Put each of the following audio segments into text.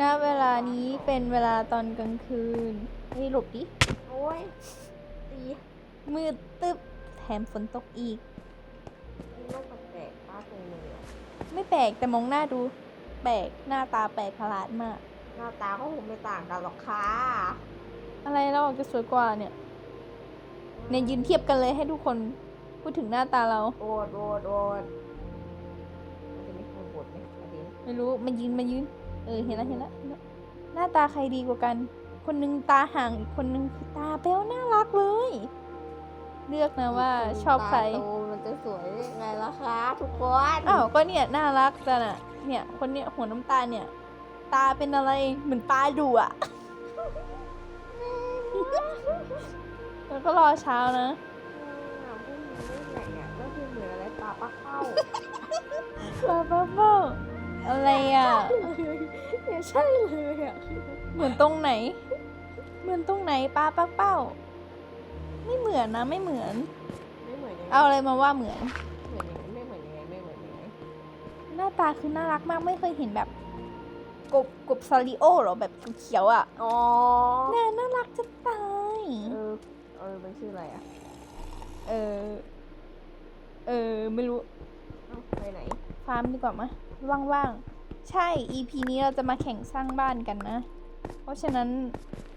ณเวลานี้เป็นเวลาตอนกลางคืนเฮ้ยหลบดิ โอ้ยตีมืดตึ๊บแถมฝนตกอีกไอ้โรคแปลกๆป้าตรงเลยอะไม่แปลกแต่มองหน้าดู แปลกหน้าตาแปลกประหลาดมาก หน้าตาก็คงไม่ต่างกันหรอกค่ะอะไรเราออกจะสวยกว่าเนี่ยเนี่ยยืนเทียบกันเลยให้ทุกคนพูดถึงหน้าตาเรา โอดโอดโอดมันจะมีคนบดไหมประเด็นไม่รู้มายืนมายืน เออเห็นแล้วเห็นแล้วเห็นแล้วหน้าตาใครดีกว่ากัน คนหนึงตาห่างอีกคนหนึงคือตาแป้วน่ารักเลย เลือกนะว่าชอบใครตาโตมันจะสวยได้ยังไงล่ะคะทุกคนอ้าวก็เนี่ยน่ารักจังอะเนี่ยคนเนี้ยหัวน้ำตาลเนี่ย ตาเป็นอะไรเหมือนปลาดุอะแล้วก็รอเช้านะอืมผู้หญิงได้ไงเนี่ยก็คือเหมือนอะไรปลาปักเข้าปลาบ้าบ้า อะไรอะเนี่ยใช่เลยอะเหมือนตรงไหน เหมือนตรงไหนปลาปักเป้า ไม่เหมือนนะไม่เหมือน ไม่เหมือนยังไงเอาอะไรมาว่าเหมือน เหมือนยังไงไม่เหมือนยังไงไม่เหมือนยังไงหน้าตาคือน่ารักมากไม่เคยเห็นแบบกบกบซาริโอเหรอแบบเขียวๆอะอ๋อน่าน่ารักจะตายเออเออมันชื่ออะไรอะเออเออไม่รู้เอ้าไปไหน ฟาร์มดีกว่ามะ ว่างๆ ใช่ EP นี้เราจะมาแข่งสร้างบ้านกันนะ เพราะฉะนั้น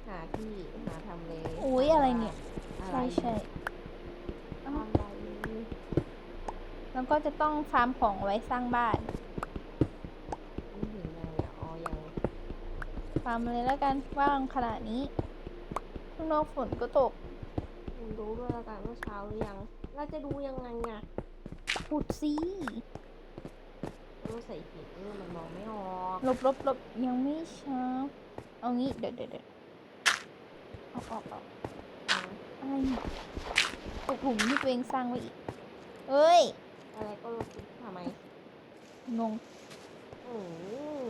หาที่หาทำเลอุ๊ยอะไรเนี่ยอะไรใช่ใช่ทำอะไรแล้วก็จะต้องฟาร์มของไว้สร้างบ้านไม่เห็นยังเนี่ยอ๋อยังฟาร์มเลยแล้วกันว่างขนาดนี้ข้างนอกฝนก็ตกคุณรู้ด้วยละกันว่าเช้าหรือยัง เราจะดูยังไงอะขุดสิ เราใส่ผิดนี่มันมองไม่ออกลบลบลบยังไม่เช้าเอางี้เดี๋ยวเดี๋ยวเดี๋ยวเอาออกออกอะอะไรเนี่ยตกหลุมที่ตัวเองสร้างไว้อีกเอ้ย อะไรก็รู้สึกทำไมงงอื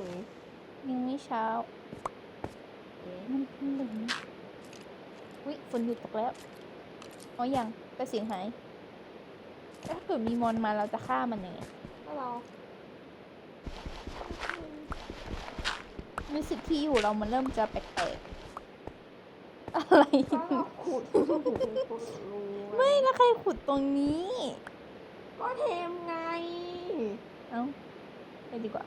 มยังไม่เช้าเอ๊ะมันเป็นหลุมวิฝนหยุดตกแล้วอ๋อยังแต่เสียงหายแล้วถ้าเกิดมีมอนมาเราจะฆ่ามันยังไงก็เรา รู้สึกที่อยู่เรามันเริ่มจะแปลกๆ อะไรก็เราขุดขุดรูไม่แล้วใครขุดตรงนี้ ก็เทมไง เอ้าไปดีกว่า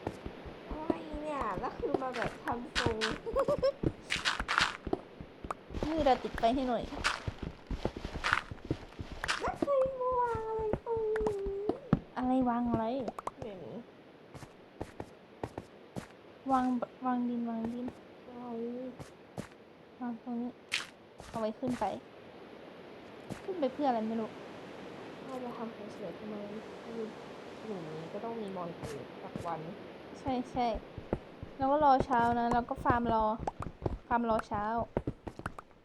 อะไรเนี่ยแล้วคือมาแบบทำทรงนี่เราติดไฟให้หน่อย แล้วใครมาวางอะไรตรงนี้อะไรวางอะไร เดี๋ยวนี้ วางวางดินวางดินเราวางตรงนี้เอาไว้ขึ้นไป ขึ้นไปเพื่ออะไรไม่รู้เราจะทำเฉยๆทำไมคือหลุมนี้ก็ต้องมีมอนเกิดสักวัน ใช่ใช่แล้วก็รอเช้านะแล้วก็ฟาร์มรอฟาร์มรอเช้า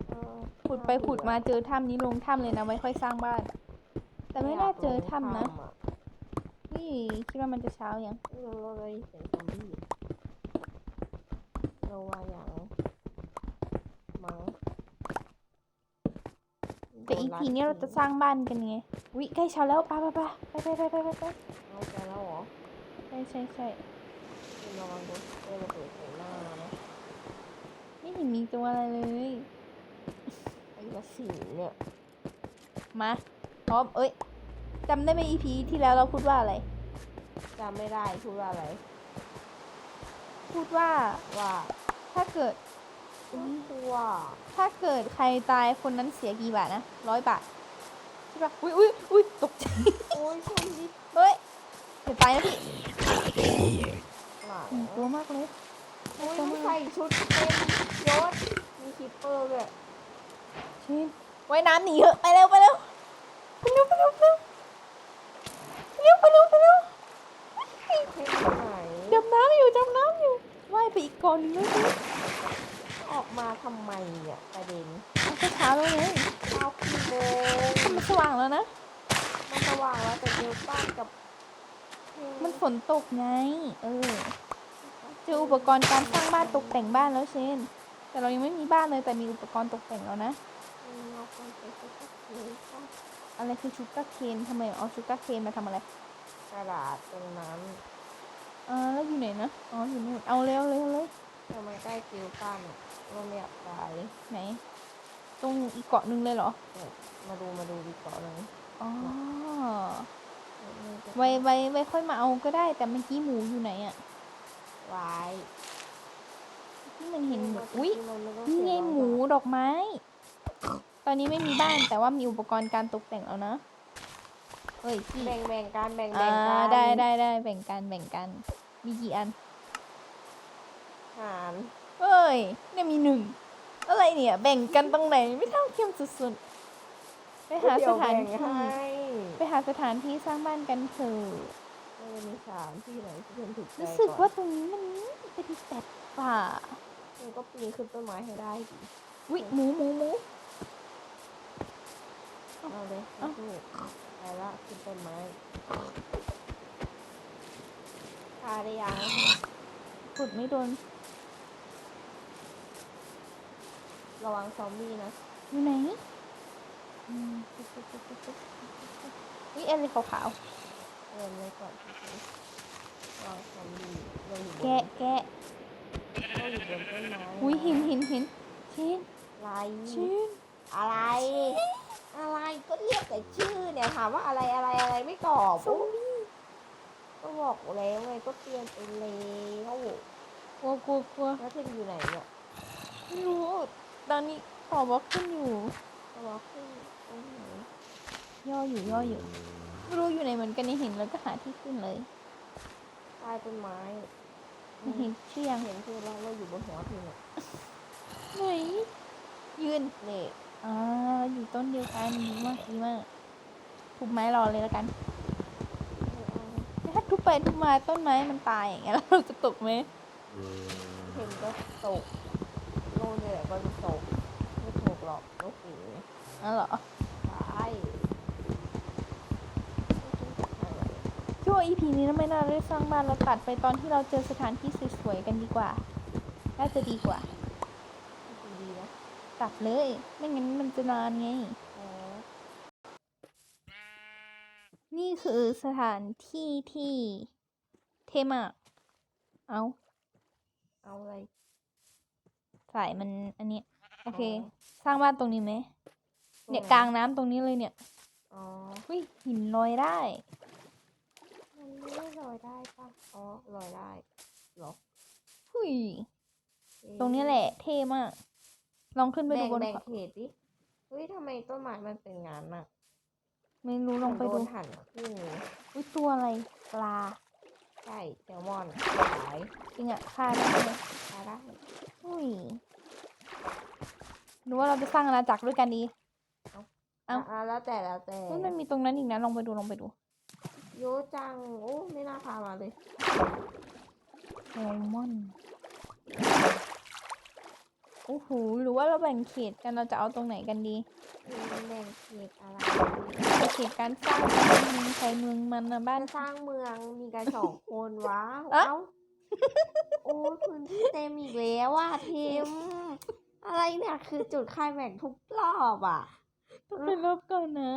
เออขุดไปขุดมาเจอถ้ำนี้ลงถ้ำเลยนะไว้ค่อยสร้างบ้าน แต่ไม่น่าเจอถ้ำนะอะนี่คิดว่ามันจะเช้ายังเราเลยเห็นซอมบี้เราว่าอย่างมั้งแต่อีกทีนี้เราจะสร้างบ้านกันไงวิใกล้เช้าแล้วไปไปไปไปไปไปไปไปเอาใจแล้วเหรอใช่ใช่ใช่ระวังโดนเจอระเบิดใส่หน้านะไม่เห็นมีตัวอะไรเลยไอ้กระสีเนี่ยมาพร้อมเอ้ยจำได้ไหม EP ที่แล้วเราพูดว่าอะไรจำไม่ได้พูดว่าอะไร พูดว่าว่า ถ้าเกิด ตัวถ้าเกิดใครตายคนนั้นเสียกี่บาทนะร้อยบาทใช่ปะอุ้ยอุ้ยอุ้ยตกใจ โอ้ยซอมบี้เฮ้ยเดี๋ยวตายนะพี่หลาอืมกลัวมากเลย โอ้ยต้องใส่ชุดเต็มยศมีคิปเปอร์ด้วยชินว่ายน้ำหนีเถอะไปเร็วไปเร็วไปเร็วไปเร็วไปเร็วไปเร็วไปเร็วไปเร็วเท่ไหน ดำน้ำอยู่ดำน้ำอยู่ว่ายไปอีกก่อนหนึงแล้วสิออก มาทำไมเนี่ยประเด็นเอาไปเช้าแล้วไงเช้ากี่โมงถ้ามันสว่างแล้วนะ มันสว่างแล้วแต่เดลต้ากับมันฝนตกไง เออเจออุปกรณ์การสร้างบ้านตกแต่งบ้านแล้วเชนแต่เรายังไม่มีบ้านเลยแต่มีอุปกรณ์ตกแต่งแล้วนะเอาคนไปสักทีค่ะอะไรคือชูการ์เคนทำไมเอาชูการ์เคนมาทำอะไรกระดาษตรงนั้นอ่าแล้วอยู่ไหนนะ อ๋ออยู่นู่นเอาเร็วเร็วเลย ทำไมใกล้ฟิวตันอะเราไม่อยากตายไหน ตรงอีกเกาะหนึงเลยเหรอเนี่ยมาดูมาดูดีกว่าเลยอ๋อเนี่ยจะไว้ไว้ไว้ค่อยมาเอาก็ได้ แต่เมื่อกี้หมูอยู่ไหนอะไว้ที่มันเห็นหมูอุ้ยมันไม่ต้องนี่ไงเสียหมูดอกไม้ ตอนนี้ไม่มีบ้านแต่ว่ามีอุปกรณ์การตกแต่งแล้วนะเฮ้ยพี่แบ่งแบ่งกันแบ่งอ่าแบ่งกันได้ได้ได้แบ่งกันแบ่งกัน มีกี่อันหารเอ้ยเนี่ยมีหนึ่งอะไรเนี่ย แบ่งกันตรงไหนไม่เท่าเทียมสุดๆ ไปหาสถานเดี๋ยวแบ่งที่ให้ไปหาสถานที่สร้างบ้านกันเถอะเออมีสามที่ไหนที่เป็นถูกใจรู้สึกอนว่าตรงนี้มันเป็นแปลกป่าเออก็ปีนขึ้นต้นไม้ให้ได้ดิวิหมูหมูหมูเอาเลยเอ้าสู้ไปละขึ้นต้นไม้พาได้ยังกดไม่โดน ระวังซอมบี้นะอยู่ไหนอืมปุ๊บปุ๊บปุ๊บปุ๊บปุ๊บปุ๊บวิอะไรขาวเริ่มเลยก่อนระวังซอมบี้เราอยู่บๆนแกะแกะเราอยู่บนต้นไม้อุ้ยหินหินหินชินอะไรชินอะไร อะไรก็เรียกแต่ชื่อเนี่ยถามว่าอะไรอะไรอะไรไม่ตอบซอมบี้ก็บอกแล้วไงก็เตือนไปแล้วกลัวกลัวกลัวแล้วเธออยู่ไหนเนี่ยไม่รู้ ตอนนี้ขอบอกขึ้นอยู่ก็บอกขึ้นตรงไหนย่ออยู่ย่ออยู่ไม่รู้อยู่ไหนเหมือนกันในเห็นแล้วก็หาที่ขึ้นเลยใต้ต้นไม้ไม่เห็นเชื่อยังเห็นเธอแล้วเราอยู่บนหัวเธอเนี่ยไหนยืนนี่อ่าอยู่ต้นเดียวกันดีมากดีมากทุบไม้รอเลยแล้วกันถ้าทุบไปทุบมาต้นไม้มันตายอย่างเงี้ยแล้วเราจะตกไหมเห็นก็ตกโน่นเนี่ยก็จะตกไม่ตกหรอกก็สี อ๋อเหรอตายไม่ใช่อะไรคิดว่า EP นี้นะไม่น่าได้สร้างบ้านเราตัดไปตอนที่เราเจอสถานที่สวยๆกันดีกว่า น่าจะดีกว่า ดีนะตัดเลย ไม่งั้นมันจะนานไงอ๋อนี่คือสถานที่ที่เท่มาก เอา เอาอะไร สายมันอันนี้ โอเคอ๋อสร้างบ้านตรงนี้ไหม เนี่ยตรงไหนกลางน้ำตรงนี้เลยเนี่ยอ๋ออุ้ยหินลอยได้ มันไม่ลอยได้ปะอ๋อลอยได้เหรอหุ้ย เอ๊ตรงนี้แหละ เท่มาก ลองขึ้นไปแบ่ดูงบนแบ่งเขาเขตดิเฮ้ยทำไมต้นไม้มันเป็นงานน่ะไม่รู้ลองไปโดดูนหั่นครึ่งเลยอุ้ยตัวอะไรปลาใช่แซลมอนขายจริงอะฆ่าได้ไหมขายได้ อุ้ยหรือว่าเราจะสร้างอาณาจักรด้วยกันดี เอ้า อะแล้วแต่แล้วแต่อุ๊ยมันมีตรงนั้นอีกนะลองไปดูลองไปดูโยจังโอ้ไม่น่าพามาเลยแซลมอนโอ้โหหรือว่าเราแบ่งเขตกันเราจะเอาตรงไหนกันดีแบ่งเขตอะไรในเขตการสร้างเมืองใครเมืองมันนะบ้าบ้านนสร้างเมืองมีกันสองคนว้าวเอ๊ะเอ้าโอ้ยพื้นที่เต็มอีกแล้วว่ะทีมอะไรเนี่ยคือจุดคลายแม็กซ์ทุกรอบอะ ต้องไปลบก่อนนะ